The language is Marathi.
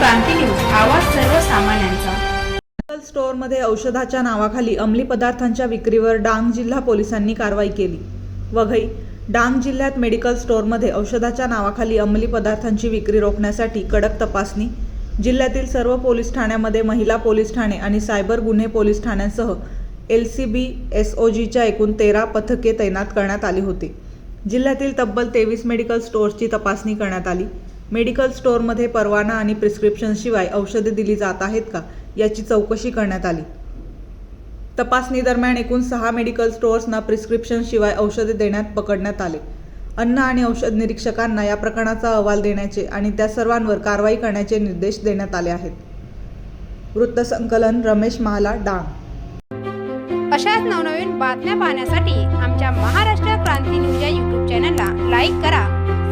क्रांती न्यूज आवाज सर्वसामान्यांचा. मेडिकल स्टोअरमध्ये औषधाच्या नावाखाली अंमली पदार्थांच्या विक्रीवर डांग जिल्हा पोलिसांनी कारवाई केली. वघई डांग जिल्ह्यात मेडिकल स्टोअरमध्ये औषधाच्या नावाखाली अंमली पदार्थांची विक्री रोखण्यासाठी कडक तपासणी जिल्ह्यातील सर्व पोलीस ठाण्यामध्ये महिला पोलीस ठाणे आणि सायबर गुन्हे police ठाण्यांसह L C B S O जीच्या एकूण तेरा पथके तैनात करण्यात आली होती. जिल्ह्यातील तब्बल तेवीस मेडिकल स्टोअर्सची तपासणी करण्यात आली. मेडिकल स्टोअरमध्ये परवाना आणि प्रिस्क्रिप्शनशिवाय औषधे दिली जात आहेत का याची चौकशी करण्यात आली. तपासणी दरम्यान एकूण सहा मेडिकल स्टोअर्सना प्रिस्क्रिप्शनशिवाय औषधे देण्यात पकडण्यात आले. अन्न आणि औषध निरीक्षकांना या प्रकरणाचा अहवाल देण्याचे आणि त्या सर्वांवर कारवाई करण्याचे निर्देश देण्यात आले आहेत. वृत्तसंकलन रमेश महाला डांग. अशाच नवनवीन बातम्या पाहण्यासाठी आमच्या महाराष्ट्र क्रांती न्यूज या यूट्यूब चॅनलला लाईक करा.